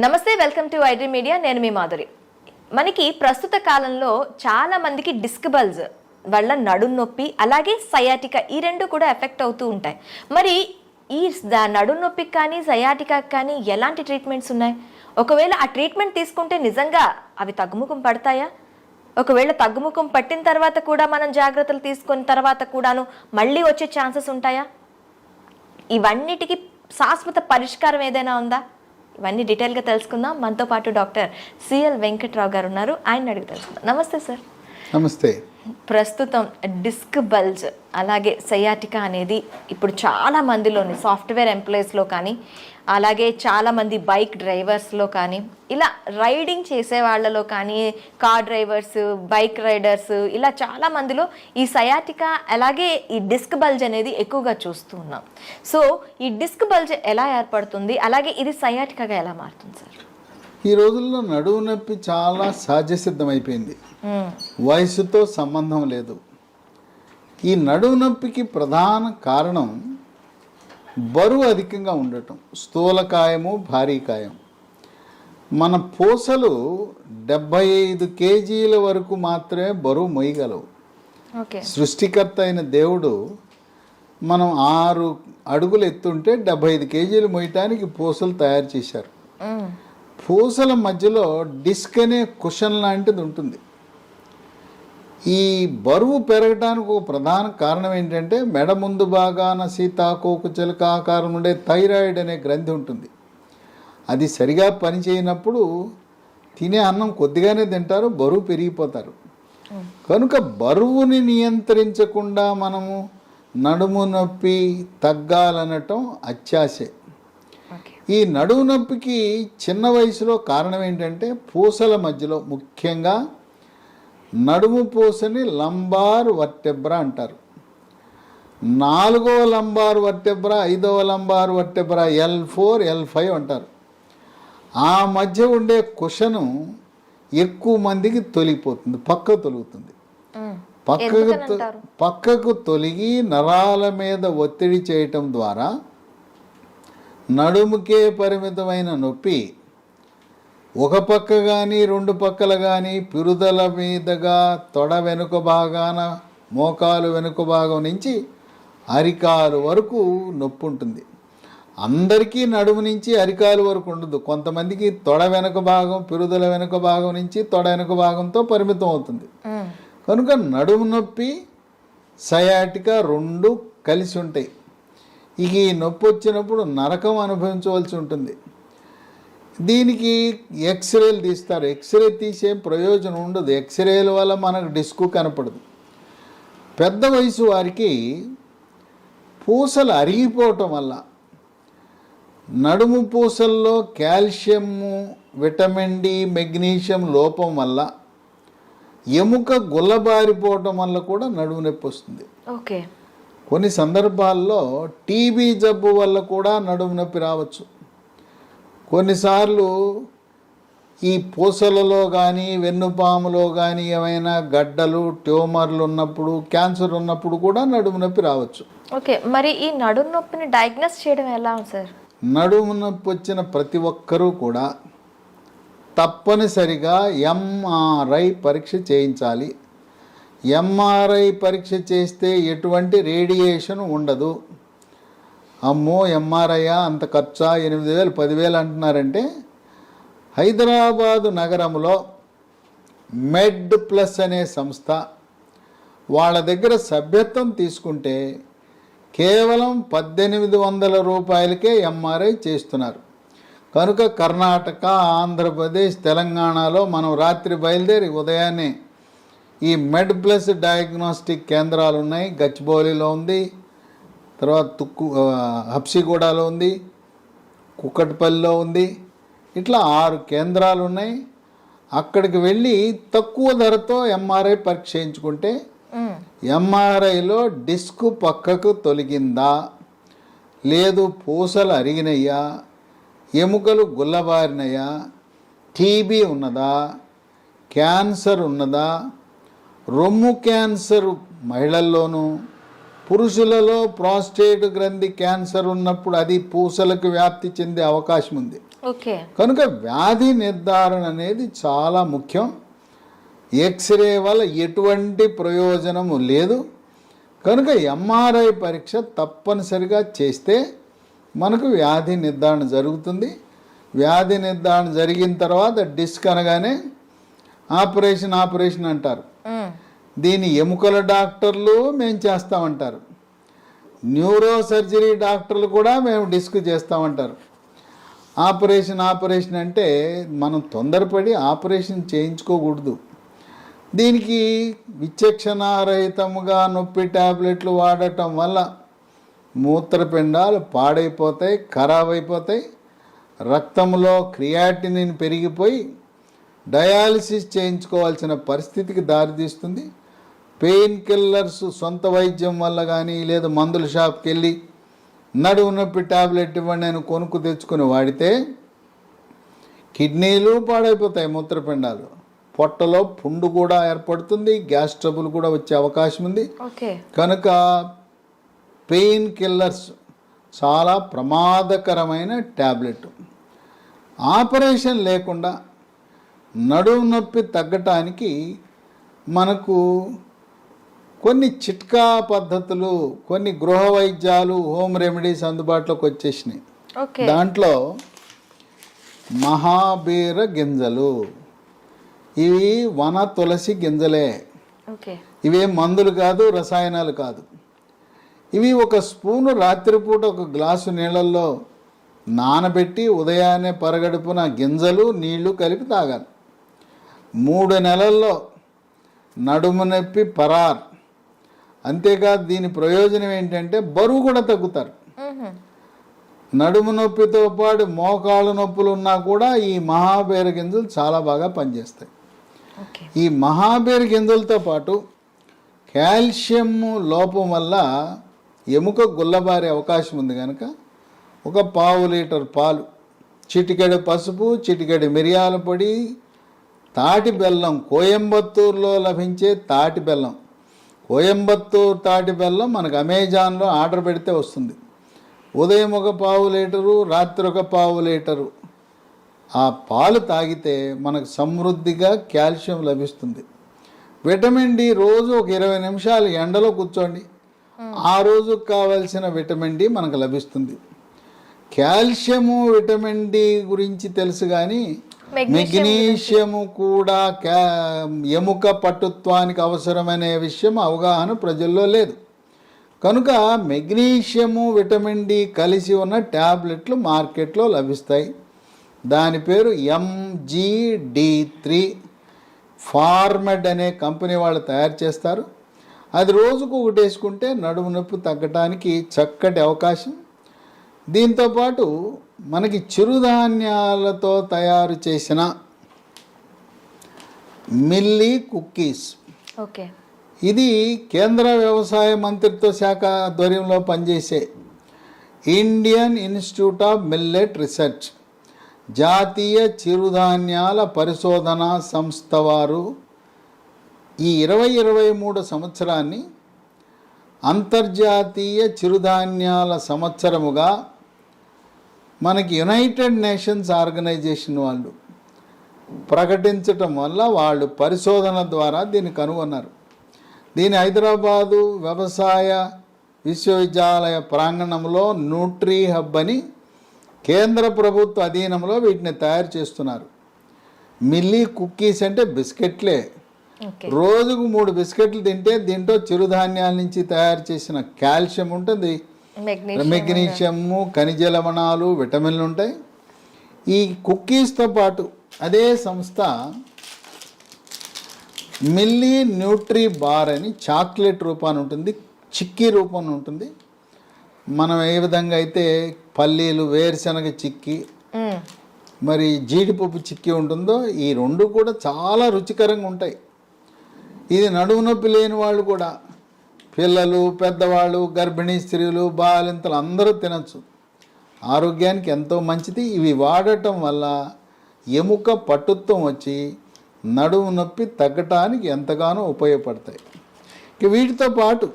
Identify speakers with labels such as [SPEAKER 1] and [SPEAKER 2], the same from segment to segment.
[SPEAKER 1] నమస్తే welcome to iDream media. నేను మీ మాధురి. మనకి ప్రస్తుత కాలంలో చాలా మందికి డిస్క్ బల్జ్ వల్ల నడుం నొప్పి అలాగే సయాటికా ఈ రెండు కూడా ఎఫెక్ట్ అవుతూ ఉంటాయి. మరి ఈ ద- నడుం నొప్పికి కానీ సయాటికా కానీ ఎలాంటి ట్రీట్మెంట్స్ ఉన్నాయి? ఒకవేళ ఆ ట్రీట్మెంట్ తీసుకుంటే నిజంగా అవి తగ్గుముఖం పడతాయా? ఒకవేళ తగ్గుముఖం పట్టిన తర్వాత కూడా మనం జాగ్రత్తలు తీసుకున్న తర్వాత కూడాను మళ్ళీ వచ్చే ఛాన్సెస్ ఉంటాయా? ఇవన్నిటికీ శాశ్వత పరిష్కారం ఏదైనా ఉందా? ఇవన్నీ డీటెయిల్గా తెలుసుకుందాం. మనతో పాటు డాక్టర్ సిఎల్ వెంకట్రావు గారు ఉన్నారు. ఆయన అడిగి తెలుసుకుందాం. నమస్తే సార్.
[SPEAKER 2] నమస్తే.
[SPEAKER 1] ప్రస్తుతం డిస్క్ బల్జ్ అలాగే సయాటికా అనేది ఇప్పుడు చాలా మందిలోని సాఫ్ట్వేర్ ఎంప్లాయీస్లో కానీ అలాగే చాలా మంది బైక్ డ్రైవర్స్లో కానీ ఇలా రైడింగ్ చేసే వాళ్ళలో కానీ కార్ డ్రైవర్స్ బైక్ రైడర్స్ ఇలా చాలా మందిలో ఈ సయాటికా అలాగే ఈ డిస్క్ బల్జ్ అనేది ఎక్కువగా చూస్తూ ఉన్నాం. సో ఈ డిస్క్ బల్జ్ ఎలా ఏర్పడుతుంది? అలాగే ఇది సయాటికాగా ఎలా మారుతుంది సార్?
[SPEAKER 2] ఈ రోజుల్లో నడువు నొప్పి చాలా సహజసిద్ధమైపోయింది. వయసుతో సంబంధం లేదు. ఈ నడువు నొప్పికి ప్రధాన కారణం బరువు అధికంగా ఉండటం స్థూలకాయము భారీకాయం. మన పూసలు డెబ్భై ఐదు కేజీల వరకు మాత్రమే బరువు మొయ్యగలవు సృష్టికర్త అయిన దేవుడు మనం ఆరు అడుగులు ఎత్తుంటే డెబ్బై ఐదు కేజీలు మోయటానికి పూసలు తయారు చేశారు. పూసల మధ్యలో డిస్క్ అనే కుషన్ లాంటిది ఉంటుంది. ఈ బరువు పెరగడానికి ఒక ప్రధాన కారణం ఏంటంటే మెడ ముందు భాగాన సీతాకోకు చిలక ఆకారం ఉండే థైరాయిడ్ అనే గ్రంథి ఉంటుంది. అది సరిగా పనిచేయనప్పుడు తినే అన్నం కొద్దిగానే తింటారు బరువు పెరిగిపోతారు. కనుక బరువుని నియంత్రించకుండా మనము నడుము నొప్పి తగ్గాలనటం అత్యాశే. ఈ నడుము నొప్పికి చిన్న వయసులో కారణం ఏంటంటే పూసల మధ్యలో ముఖ్యంగా నడుము పూసని లంబార్ వర్టెబ్రా అంటారు నాలుగవ లంబార్ వర్టెబ్రా ఐదవ lumbar vertebra L four L five అంటారు ఆ మధ్య ఉండే కుషను ఎక్కువ మందికి తొలిగిపోతుంది పక్క తొలుగుతుంది. పక్కకు? పక్కకు తొలగి నరాల మీద ఒత్తిడి చేయటం ద్వారా నడుముకే పరిమితమైన నొప్పి ఒక పక్క కానీ రెండు పక్కల కానీ పిరుదల మీదుగా తొడ వెనుక భాగాన మోకాలు వెనుక భాగం నుంచి అరికాలు వరకు నొప్పి ఉంటుంది అందరికీ నడుము నుంచి అరికాలు వరకు ఉండదు. కొంతమందికి తొడ వెనుక భాగం పిరుదల వెనుక భాగం నుంచి తొడ వెనుక భాగంతో పరిమితం అవుతుంది. కనుక నడుము నొప్పి సయాటిక రెండు కలిసి ఉంటాయి. ఇక ఈ నొప్పి వచ్చినప్పుడు నరకం అనుభవించవలసి ఉంటుంది. దీనికి ఎక్స్రేలు తీస్తారు. ఎక్స్రే తీసే ప్రయోజనం ఉండదు. ఎక్స్రేల వల్ల మనకు డిస్క్ కనపడదు. పెద్ద వయసు వారికి పూసలు అరిగిపోవటం వల్ల నడుము పూసల్లో కాల్షియము విటమిన్ డి మెగ్నీషియం లోపం వల్ల ఎముక గుల్లబారిపోవటం వల్ల కూడా నడుము నొప్పి వస్తుంది.
[SPEAKER 1] ఓకే.
[SPEAKER 2] కొన్ని సందర్భాల్లో టీబీ జబ్బు వల్ల కూడా నడుము నొప్పి రావచ్చు. కొన్నిసార్లు ఈ పూసలలో కానీ వెన్నుపాములో కానీ ఏమైనా గడ్డలు ట్యూమర్లు ఉన్నప్పుడు క్యాన్సర్ ఉన్నప్పుడు కూడా నడుము నొప్పి రావచ్చు.
[SPEAKER 1] ఓకే మరి ఈ నడుం నొప్పిని డయాగ్నోస్ చేయడం ఎలా సార్?
[SPEAKER 2] నడుము నొప్పి వచ్చిన ప్రతి ఒక్కరూ కూడా తప్పనిసరిగా ఎంఆర్ఐ పరీక్ష చేయించాలి. ఎంఆర్ఐ పరీక్ష చేస్తే ఎటువంటి రేడియేషన్ ఉండదు. అమ్మో ఎంఆర్ఐ అంత ఖర్చా? ఎనిమిది వేలు పదివేలు అంటున్నారంటే హైదరాబాదు నగరంలో మెడ్ ప్లస్ అనే సంస్థ వాళ్ళ దగ్గర సభ్యత్వం తీసుకుంటే కేవలం పద్దెనిమిది వందల రూపాయలకే ఎంఆర్ఐ చేస్తున్నారు. కనుక కర్ణాటక ఆంధ్రప్రదేశ్ తెలంగాణలో మనం రాత్రి బయలుదేరి ఉదయాన్నే ఈ మెడ్ ప్లస్ డయాగ్నోస్టిక్ కేంద్రాలు ఉన్నాయి గచ్చిబౌలిలో ఉంది. తర్వాత తుక్కు హప్సిగూడలో ఉంది కుక్కటిపల్లిలో ఉంది ఇట్లా ఆరు కేంద్రాలు ఉన్నాయి అక్కడికి వెళ్ళి తక్కువ ధరతో ఎంఆర్ఐ పరీక్ష చేయించుకుంటే ఎంఆర్ఐలో డిస్క్ పక్కకు తొలగిందా లేదు పూసలు అరిగినయ్యా ఎముకలు గుల్లబారినయా టీబీ ఉన్నదా క్యాన్సర్ ఉన్నదా రొమ్ము క్యాన్సర్ మహిళల్లోనూ పురుషులలో ప్రాస్టేట్ గ్రంథి క్యాన్సర్ ఉన్నప్పుడు అది పూసలకు వ్యాప్తి చెందే అవకాశం ఉంది.
[SPEAKER 1] ఓకే.
[SPEAKER 2] కనుక వ్యాధి నిర్ధారణ అనేది చాలా ముఖ్యం. ఎక్స్రే వల్ల ఎటువంటి ప్రయోజనము లేదు. కనుక ఎంఆర్ఐ పరీక్ష తప్పనిసరిగా చేస్తే మనకు వ్యాధి నిర్ధారణ జరుగుతుంది. వ్యాధి నిర్ధారణ జరిగిన తర్వాత డిస్క్ అనగానే ఆపరేషన్ ఆపరేషన్ అంటారు. దీని ఎముకల డాక్టర్లు మేము చేస్తామంటారు. న్యూరో సర్జరీ డాక్టర్లు కూడా మేము డిస్క్ చేస్తామంటారు. ఆపరేషన్ ఆపరేషన్ అంటే మనం తొందరపడి ఆపరేషన్ చేయించుకోకూడదు. దీనికి విచక్షణారహితముగా నొప్పి టాబ్లెట్లు వాడటం వల్ల మూత్రపిండాలు పాడైపోతాయి ఖరాబ్ అయిపోతాయి. రక్తంలో క్రియాటినిన్ పెరిగిపోయి డయాలసిస్ చేయించుకోవాల్సిన పరిస్థితికి దారితీస్తుంది. పెయిన్ కిల్లర్స్ సొంత వైద్యం వల్ల కానీ లేదా మందుల షాప్కి వెళ్ళి నడువు నొప్పి టాబ్లెట్ ఇవ్వండి అని కొనుక్కు తెచ్చుకొని వాడితే కిడ్నీలు పాడైపోతాయి మూత్రపిండాలు. పొట్టలో పుండు కూడా ఏర్పడుతుంది గ్యాస్ ట్రబుల్ కూడా వచ్చే అవకాశం ఉంది. కనుక పెయిన్ కిల్లర్స్ చాలా ప్రమాదకరమైన ట్యాబ్లెట్ ఆపరేషన్ లేకుండా నడుము నొప్పి తగ్గటానికి మనకు కొన్ని చిట్కా పద్ధతులు కొన్ని గృహ వైద్యాలు హోమ్ రెమెడీస్ అందుబాటులోకి వచ్చేసినాయి. దాంట్లో మహాబీర గింజలు. ఇవి వన తులసి గింజలే. ఇవేం మందులు కాదు రసాయనాలు కాదు. ఇవి ఒక స్పూను రాత్రిపూట ఒక గ్లాసు నీళ్ళల్లో నానబెట్టి ఉదయాన్నే పరగడుపున గింజలు నీళ్ళు కలిపి తాగాలి. మూడు నెలల్లో నడుము నొప్పి పరార్. అంతేకాదు దీని ప్రయోజనం ఏంటంటే బరువు కూడా తగ్గుతారు. నడుము నొప్పితో పాటు మోకాళ్ళ నొప్పులు ఉన్నా కూడా ఈ మహాబేర గింజలు చాలా బాగా పనిచేస్తాయి. ఈ మహాబేర గింజలతో పాటు కాల్షియం లోపం వల్ల ఎముక గుల్లబారే అవకాశం ఉంది కనుక ఒక పావు లీటర్ పాలు చిటికెడు పసుపు చిటికెడు మిరియాల పొడి తాటి బెల్లం కోయంబత్తూరులో లభించే తాటి బెల్లం కోయంబత్తూరు తాటి బెల్లం మనకు అమెజాన్లో ఆర్డర్ పెడితే వస్తుంది. ఉదయం ఒక పావు లీటరు రాత్రి ఒక పావు లీటరు. ఆ పాలు తాగితే మనకు సమృద్ధిగా కాల్షియం లభిస్తుంది. విటమిన్ డి రోజు ఒక ఇరవై నిమిషాలు ఎండలో కూర్చోండి. ఆ రోజుకు కావాల్సిన విటమిన్ డి మనకు లభిస్తుంది. కాల్షియము విటమిన్ డి గురించి తెలుసు కానీ మెగ్నీషియము కూడా క్యా ఎముక పట్టుత్వానికి అవసరమనే విషయం అవగాహన ప్రజల్లో లేదు. కనుక మెగ్నీషియము విటమిన్ డి కలిసి ఉన్న ట్యాబ్లెట్లు మార్కెట్లో లభిస్తాయి. దాని పేరు ఎంజీడి త్రీ. ఫార్మెడ్ అనే కంపెనీ వాళ్ళు తయారు చేస్తారు. అది రోజుకు ఒకటి వేసుకుంటే నడుము నొప్పి తగ్గడానికి చక్కటి అవకాశం. దీంతోపాటు మనకి చిరుధాన్యాలతో తయారు చేసిన మిల్లీ కుక్కీస్.
[SPEAKER 1] ఓకే.
[SPEAKER 2] ఇది కేంద్ర వ్యవసాయ మంత్రిత్వ శాఖ ఆధ్వర్యంలో పనిచేసే Indian Institute of millet research జాతీయ చిరుధాన్యాల పరిశోధన సంస్థ వారు ఈ ఇరవై ఇరవై మూడు సంవత్సరాన్ని అంతర్జాతీయ చిరుధాన్యాల సంవత్సరముగా మనకి యునైటెడ్ నేషన్స్ ఆర్గనైజేషన్ వాళ్ళు ప్రకటించటం వల్ల వాళ్ళు పరిశోధన ద్వారా దీన్ని కనుగొన్నారు. దీని హైదరాబాదు వ్యవసాయ విశ్వవిద్యాలయ ప్రాంగణంలో న్యూట్రీ హబ్ అని కేంద్ర ప్రభుత్వ అధీనంలో వీటిని తయారు చేస్తున్నారు. మిల్లీ కుక్కీస్ అంటే బిస్కెట్లే. రోజుకు మూడు బిస్కెట్లు తింటే దీంట్లో చిరుధాన్యాల నుంచి తయారు చేసిన కాల్షియం ఉంటుంది. మెగ్నీషియము ఖనిజ లవణాలు విటమిన్లు ఉంటాయి. ఈ కుక్కీస్తో పాటు అదే సంస్థ మిల్లీ న్యూట్రీ బార్ అని చాక్లెట్ రూపాన్ని ఉంటుంది చిక్కీ రూపంలో ఉంటుంది. మనం ఏ విధంగా అయితే పల్లీలు వేరుశనగ చిక్కీ. మరి జీడిపప్పు చిక్కీ ఉంటుందో ఈ రెండు కూడా చాలా రుచికరంగా ఉంటాయి. ఇది నడుము నొప్పి లేని వాళ్ళు కూడా పిల్లలు పెద్దవాళ్ళు గర్భిణీ స్త్రీలు బాలింతలు అందరూ తినచ్చు. ఆరోగ్యానికి ఎంతో మంచిది. ఇవి వాడటం వల్ల ఎముక పట్టుత్వం వచ్చి నడుము నొప్పి తగ్గటానికి ఎంతగానో ఉపయోగపడతాయి. ఇక వీటితో పాటు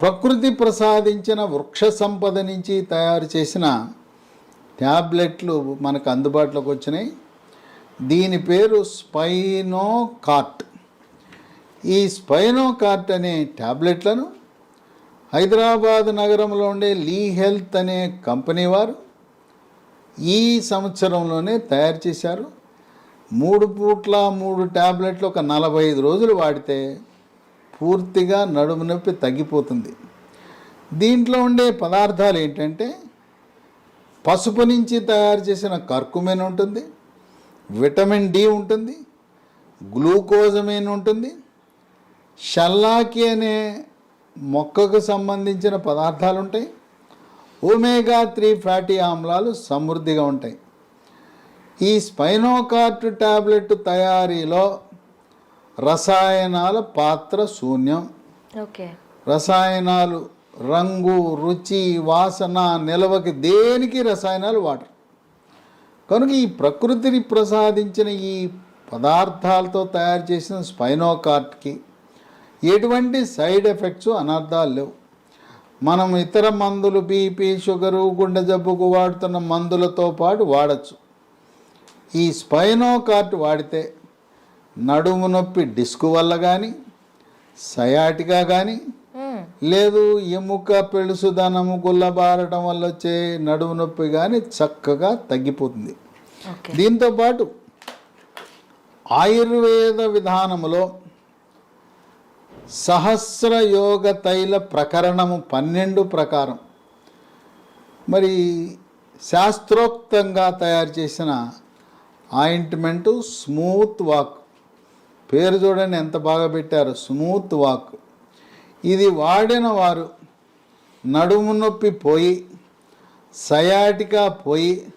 [SPEAKER 2] ప్రకృతి ప్రసాదించిన వృక్ష సంపద నుంచి తయారు చేసిన ట్యాబ్లెట్లు మనకు అందుబాటులోకి వచ్చినాయి. దీని పేరు స్పైనో కార్ట్ ఈ స్పైనో కార్ట్ అనే ట్యాబ్లెట్లను హైదరాబాద్ నగరంలో ఉండే లీ హెల్త్ అనే కంపెనీ వారు ఈ సంవత్సరంలోనే తయారు చేశారు. మూడు పూట్ల మూడు ట్యాబ్లెట్లు ఒక నలభై ఐదు రోజులు వాడితే పూర్తిగా నడుము నొప్పి తగ్గిపోతుంది. దీంట్లో ఉండే పదార్థాలు ఏంటంటే పసుపు నుంచి తయారు చేసిన కర్కుమెన్ ఉంటుంది విటమిన్ డి ఉంటుంది గ్లూకోజమిన్ ఉంటుంది షల్లాకి అనే మొక్కకు సంబంధించిన పదార్థాలు ఉంటాయి ఒమేగా త్రీ ఫ్యాటీ ఆమ్లాలు సమృద్ధిగా ఉంటాయి. ఈ స్పైనోకార్ట్ టాబ్లెట్ తయారీలో రసాయనాల పాత్ర శూన్యం.
[SPEAKER 1] ఓకే.
[SPEAKER 2] రసాయనాలు రంగు రుచి వాసన నిలవకి దేనికి రసాయనాలు వాడరు. కనుక ఈ ప్రకృతిని ప్రసాదించిన ఈ పదార్థాలతో తయారు చేసిన స్పైనోకార్ట్కి ఎటువంటి సైడ్ ఎఫెక్ట్స్ అనర్థాలు లేవు. మనం ఇతర మందులు బీపీ షుగరు గుండె జబ్బుకు వాడుతున్న మందులతో పాటు వాడచ్చు. ఈ స్పైనోకార్ట్ వాడితే నడుము నొప్పి డిస్క్ వల్ల కానీ సయాటిగా కానీ. లేదు ఎముక పెళుసుదనము గుల్లబారటం వల్ల వచ్చే నడుము నొప్పి కానీ చక్కగా తగ్గిపోతుంది.
[SPEAKER 1] ఓకే.
[SPEAKER 2] దీంతో పాటు ఆయుర్వేద విధానములో సహస్రయోగ తైల ప్రకరణము పన్నెండు ప్రకారం. మరి శాస్త్రోక్తంగా తయారు చేసిన ఆయింట్మెంటు స్మూత్ వాక్. పేరు చూడండి ఎంత బాగా పెట్టారు. Smooth walk. ఇది వాడిన వారు నడుము నొప్పి పోయి సయాటికా పోయి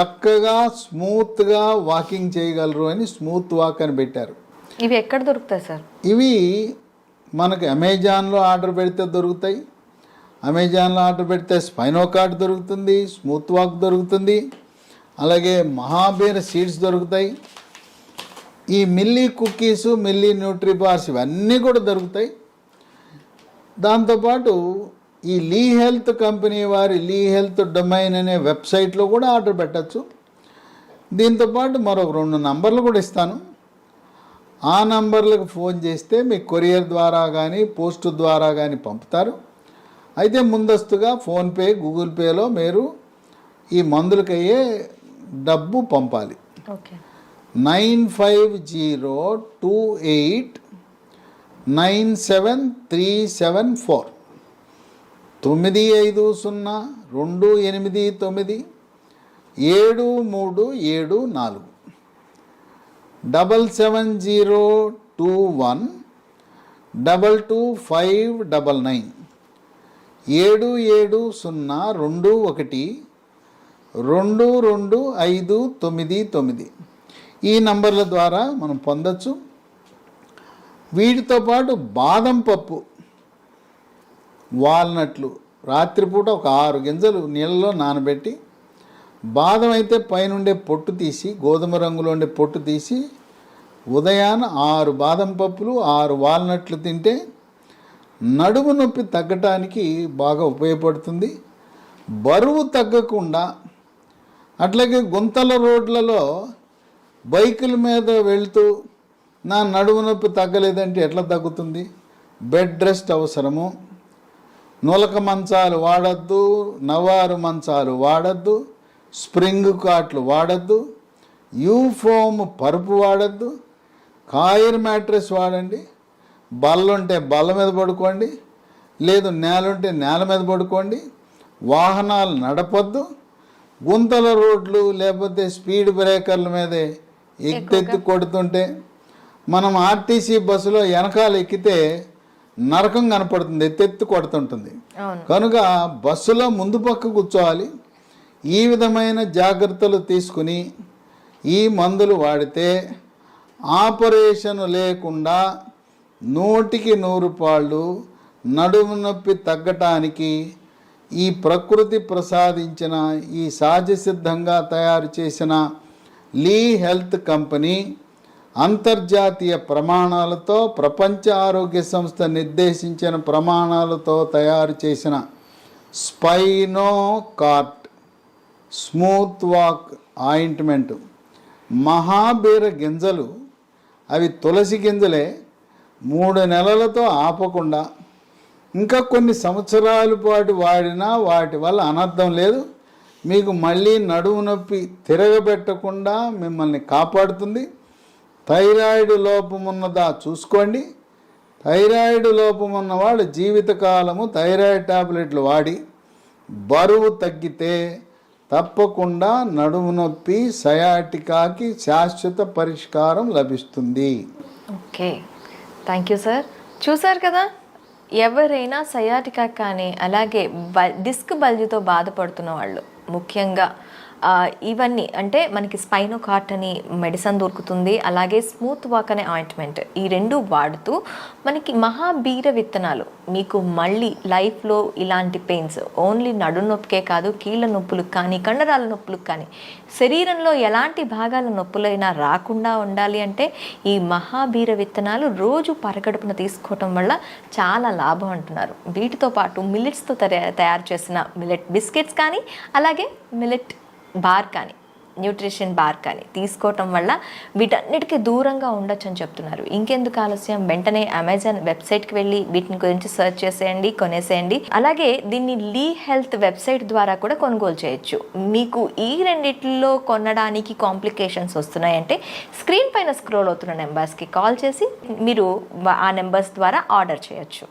[SPEAKER 2] చక్కగా స్మూత్గా వాకింగ్ చేయగలరు అని స్మూత్ వాక్ అని పెట్టారు.
[SPEAKER 1] ఇవి ఎక్కడ దొరుకుతాయి సార్?
[SPEAKER 2] ఇవి మనకు అమెజాన్లో ఆర్డర్ పెడితే దొరుకుతాయి. అమెజాన్లో ఆర్డర్ పెడితే స్పైనో కార్డ్ దొరుకుతుంది స్మూత్ వాక్ దొరుకుతుంది అలాగే మహాబీర్ సీడ్స్ దొరుకుతాయి. ఈ milli cookies milli nutri bars ఇవన్నీ కూడా దొరుకుతాయి. దాంతోపాటు ఈ లీ హెల్త్ కంపెనీ వారి లీ హెల్త్ డొమైన్ అనే వెబ్సైట్లో కూడా ఆర్డర్ పెట్టచ్చు. దీంతోపాటు మరొక రెండు నంబర్లు కూడా ఇస్తాను. ఆ నంబర్లకు ఫోన్ చేస్తే మీకు కొరియర్ ద్వారా కానీ పోస్ట్ ద్వారా కానీ పంపుతారు. అయితే ముందస్తుగా ఫోన్పే గూగుల్ పేలో మీరు ఈ మందులకి అయ్యే డబ్బు పంపాలి. Nine five zero two eight nine seven three seven four. తొమ్మిది ఐదు సున్నా రెండు ఎనిమిది తొమ్మిది ఏడు మూడు ఏడు నాలుగు. Double seven zero two one double two five double nine. ఏడు ఏడు సున్నా రెండు ఒకటి రెండు రెండు ఐదు తొమ్మిది తొమ్మిది. ఈ నంబర్ల ద్వారా మనం పొందొచ్చు. వీటితో పాటు బాదం పప్పు వాల్నట్లు రాత్రిపూట ఒక ఆరు గింజలు నీళ్ళలో నానబెట్టి బాదం అయితే పైనుండే పొట్టు తీసి గోధుమ రంగులో ఉండే పొట్టు తీసి ఉదయాన ఆరు బాదం పప్పులు ఆరు వాల్నట్లు తింటే నడుము నొప్పి తగ్గటానికి బాగా ఉపయోగపడుతుంది. బరువు తగ్గకుండా అట్లాగే గుంతల రోడ్లలో బైకుల మీద వెళ్తూ నా నడుము నొప్పి తగ్గలేదంటే ఎట్లా తగ్గుతుంది? బెడ్ రెస్ట్ అవసరము. నులక మంచాలు వాడద్దు నవారు మంచాలు వాడద్దు. స్ప్రింగ్ కాట్లు వాడద్దు యూఫోమ్ పరుపు వాడద్దు కాయర్ మ్యాట్రెస్ వాడండి బల్ల ఉంటే బల్ల మీద పడుకోండి లేదు నేల ఉంటే నేల మీద పడుకోండి వాహనాలు నడపొద్దు గుంతల రోడ్లు లేకపోతే స్పీడ్ బ్రేకర్ల మీదే ఎత్తెత్తి కొడుతుంటే మనం ఆర్టీసీ బస్సులో వెనకాల ఎక్కితే నరకం కనపడుతుంది ఎత్తెత్తి కొడుతుంటుంది. కనుక బస్సులో ముందు పక్క కూర్చోవాలి ఈ విధమైన జాగ్రత్తలు తీసుకుని ఈ మందులు వాడితే ఆపరేషన్ లేకుండా నూటికి నూరు పాళ్ళు నడుము నొప్పి తగ్గటానికి ఈ ప్రకృతి ప్రసాదించిన ఈ సహజ సిద్ధంగా తయారు చేసిన లీ హెల్త్ కంపెనీ అంతర్జాతీయ ప్రమాణాలతో ప్రపంచ ఆరోగ్య సంస్థ నిర్దేశించిన ప్రమాణాలతో తయారు చేసిన spino cart smooth walk ointment. మహాబీర గింజలు అవి తులసి గింజలే మూడు నెలలతో ఆపకుండా ఇంకా కొన్ని సంవత్సరాల పాటు వాడినా వాటి వల్ల అనర్థం లేదు. మీకు మళ్ళీ నడుము నొప్పి తిరగబెట్టకుండా మిమ్మల్ని కాపాడుతుంది. థైరాయిడ్ లోపం ఉన్నదా చూసుకోండి. థైరాయిడ్ లోపం ఉన్నవాడు జీవితకాలము థైరాయిడ్ టాబ్లెట్లు వాడి బరువు తగ్గితే తప్పకుండా నడుము నొప్పి సయాటికాకి శాశ్వత పరిష్కారం లభిస్తుంది.
[SPEAKER 1] ఓకే. Thank you sir. చూసారు కదా ఎవరైనా సయాటికా కానీ అలాగే బ డిస్క్ బల్జీతో బాధపడుతున్న వాళ్ళు ముఖ్యంగా ఇవన్నీ అంటే మనకి స్పైనో కార్ట్ అని మెడిసిన్ దొరుకుతుంది అలాగే స్మూత్ వాక్ అనే ఆయింట్మెంట్ ఈ రెండు వాడుతూ మనకి మహాబీర విత్తనాలు మీకు మళ్ళీ లైఫ్లో ఇలాంటి పెయిన్స్ ఓన్లీ నడు నొప్పికే కాదు కీళ్ళ నొప్పులకు కానీ కండరాల నొప్పులకు కానీ శరీరంలో ఎలాంటి భాగాల నొప్పులైనా రాకుండా ఉండాలి అంటే ఈ మహాబీర విత్తనాలు రోజు పరగడుపున తీసుకోవటం వల్ల చాలా లాభం అంటున్నారు. వీటితో పాటు మిల్లెట్స్తో తయారు చేసిన మిల్లెట్ బిస్కెట్స్ కానీ అలాగే మిల్లెట్ బార్ కానీ న్యూట్రిషన్ బార్ కానీ తీసుకోవటం వల్ల వీటన్నిటికీ దూరంగా ఉండొచ్చు అని చెప్తున్నారు. ఇంకెందుకు ఆలస్యం? వెంటనే అమెజాన్ వెబ్సైట్కి వెళ్ళి వీటిని గురించి సెర్చ్ చేసేయండి కొనేసేయండి. అలాగే దీన్ని లీ హెల్త్ వెబ్సైట్ ద్వారా కూడా కొనుగోలు చేయొచ్చు. మీకు ఈ రెండిట్లో కొనడానికి కాంప్లికేషన్స్ వస్తున్నాయంటే స్క్రీన్ పైన స్క్రోల్ అవుతున్న నెంబర్స్కి కాల్ చేసి మీరు ఆ నెంబర్స్ ద్వారా ఆర్డర్ చేయొచ్చు.